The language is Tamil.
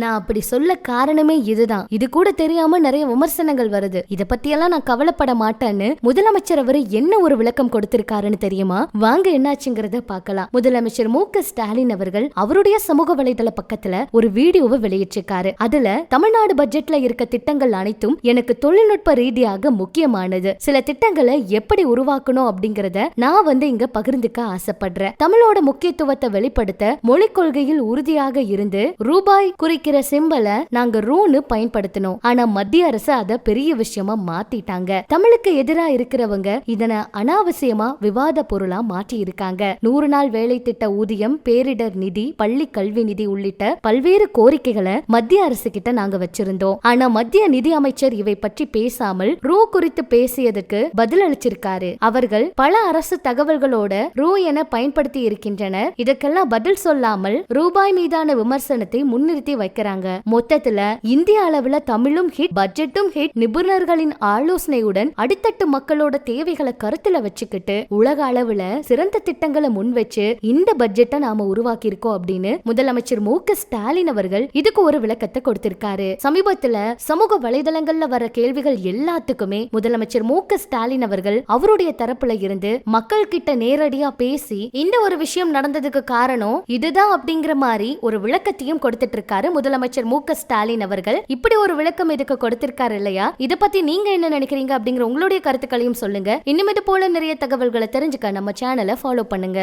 நான் அப்படி சொல்ல காரணமே இதுதான். இது கூட தெரியாம நிறைய விமர்சனங்கள் வருது. இத பத்தியெல்லாம் நான் கவலைப்பட மாட்டேன்னு முதலமைச்சர் அவரு என்ன ஒரு விளக்கம் கொடுத்திருக்காருன்னு தெரியுமா? வாங்க என்னாச்சுங்கிறத பார்க்கலாம். முதலமைச்சர் மு க ஸ்டாலின் அவர்கள் அவருடைய சமூக வலைதள பக்கத்துல ஒரு வீடியோவை வெளியிட்டிருக்காரு. அதுல தமிழ்நாடு பட்ஜெட்ல இருக்க திட்டங்கள் அனைத்தும் எனக்கு தொழில்நுட்ப ரீதியாக முக்கியமானது. சில திட்டங்களை எப்படி உருவாக்கணும் அப்படிங்கறத நான் வந்து இங்க பகிர்ந்துக்க ஆசைப்படுறேன். தமிழோட முக்கியத்துவத்தை வெளிப்படுத்த மொழிக் கொள்கையில் உறுதியாக இருந்து ரூபாய் குறிக்கிற சிம்பலை நாங்க ரூன்னு பயன்படுத்தினோம். ஆனா மத்திய அரசு அதை பெரிய விஷயமா மாத்திட்டாங்க. தமிழுக்கு எதிரா இருக்கிறவங்க இதனை அனாவசியமா விவாத பொருளா மாற்றி இருக்காங்க நூறு நாள் வேலை திட்ட ஊதியம் பேரிடர் நிதி பள்ளி கல்வி நிதி உள்ளிட்ட பல்வேறு கோரிக்கைகளை மத்திய அரசு கிட்ட நாங்க வச்சிருந்தோம். ஆனா மத்திய நிதி அமைச்சர் இவை பற்றி பேசாமல் ரூ குறித்து பேசியதுக்கு பதில் அளிச்சிருக்காரு. அவர்கள் பல அரசு தகவல்களோட ரூ என பயன்படுத்தி இருக்கின்றனர். இதற்கெல்லாம் பதில் சொல்லாமல் ரூபாய் மீதான விமர்சனத்தை முன்னிறுத்தி வைக்கிறாங்க மொத்தத்துல இந்திய அளவுல தமிழும் ஹிட் பட்ஜெட்டும் ஹிட் நிபுணர்களின் ஆலோசனையுடன் அடித்தட்டு மக்களோட தேவைகளை கருத்துல வச்சுக்கிட்டு உலக அளவுல சிறந்த திட்டங்களை முன் வச்சு இந்த பட்ஜெட்டை நாம உருவாக்கி இருக்கோம் அப்படின்னு முதலமைச்சர் மு க ஸ்டாலின் அவர்கள் இதுக்கு ஒரு விளக்கத்தை கொடுத்திருக்காரு. சமீபத்துல சமூக வலைதளங்கள்ல வர கேள்விகள் எல்லாத்துக்குமே முதலமைச்சர் மு க ஸ்டாலின் அவர்கள் அவருடைய தரப்புல இருந்து மக்கள் கிட்ட நேரடியா பேசி இந்த ஒரு விஷயம் நடந்ததுக்கு காரணம் இதுதான் அப்படிங்கிற மாதிரி ஒரு விளக்கத்தையும் கொடுத்துட்டு இருக்காரு முதலமைச்சர் மு ஸ்டாலின் அவர்கள் இப்படி ஒரு விளக்கம் இதுக்கு கொடுத்திருக்காரு இல்லையா? இத பத்தி நீங்க என்ன நினைக்கிறீங்க அப்படிங்கிற உங்களுடைய கருத்துக்களையும் சொல்லுங்க. இன்னும் இது போல நிறைய தகவல்களை தெரிஞ்சுக்க நம்ம சேனலை ஃபாலோ பண்ணுங்க.